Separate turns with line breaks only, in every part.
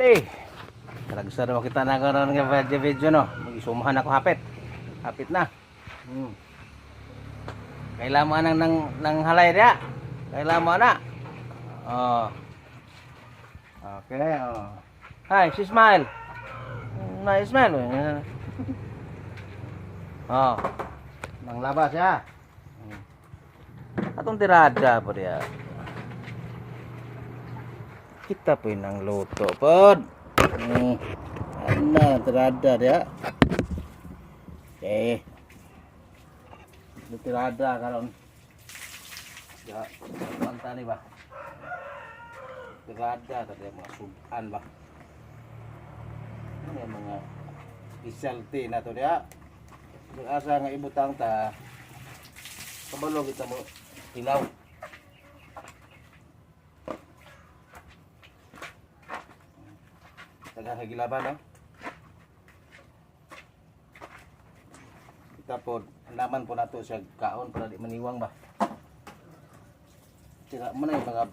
Ade. Talagsa na kita na karon nga video video no. Magisumahan ako hapit. Hapit na. Hmm. Kailangan nang nang nang halay dia. Kailangan na. Oh. Okay, oh. Hi, si Smile. Na Smile. Oh. Nang labas ya. Hmm. Atong tirada po dia. Kita po nang luto pod. Hmm. Ano, tirada dia. Okay. Ito tirada karon. Ya, manta ni ba? Tirada tadi mga sudan ba? Ano yung mga specialty na to dia. Kung asa nga ibutang ta kita mo tilaw. Taga kagilaban no? Kita po, naman po nato siya kaon para di maniwang ba. Tira mo na yung mga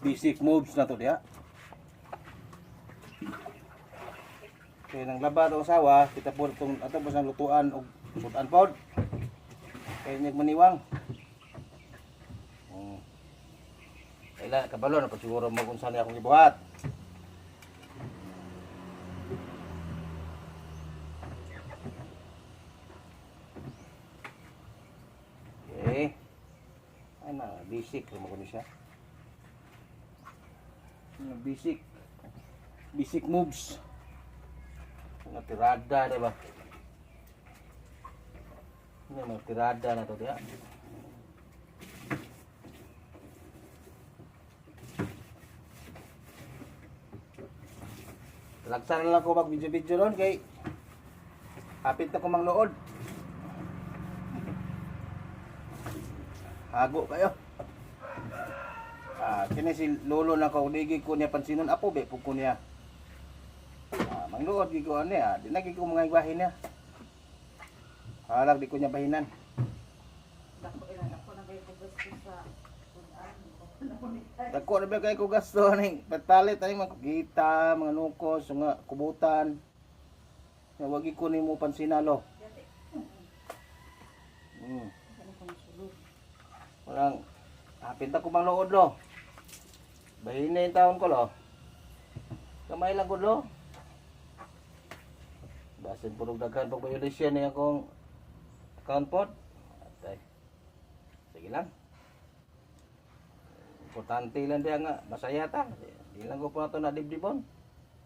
basic moves na to diya. Kaya nang laba ang sawa, kita po itong ato po lutuan o lutuan pod. Kaya niyag maniwang. Hmm. Kailan kabalo na pa siguro mo kung saan akong ibuhat. Okay. Ay na, basic. Ano ko siya? Basic. Basic moves. Mga tirada, di ba? Ini mga tirada na to, diya. Lagsan lang ko mag video-video ron kay hapit na ko mang Hago kayo. Ah, kini si lolo na ko digi ko niya pansinon apo be pug ko niya. Ah, mangluod gi ko ani ah, di na ko mga bahin niya. Halag di ko niya bahinan. Dako na ba kay ko gasto ni patalit ani mga kita, mga nukos, mga kubutan. Nga wagi ko nimo pansinalo. Hmm. Walang hapit ako bang lood lo. Bahina yung taon ko lo. Kamay lang ko lo. Basin purong daghan pag violation niya akong account pod. Atay. Sige lang. Importante lang diya nga. Masaya ta. Di lang ko po na ito na dibdibon.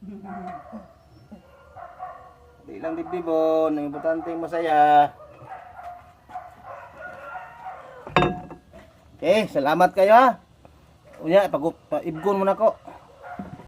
Di lang dibdibon. Importante masaya. Okay, salamat kayo ha. Unya, pag ibgon mo na ko.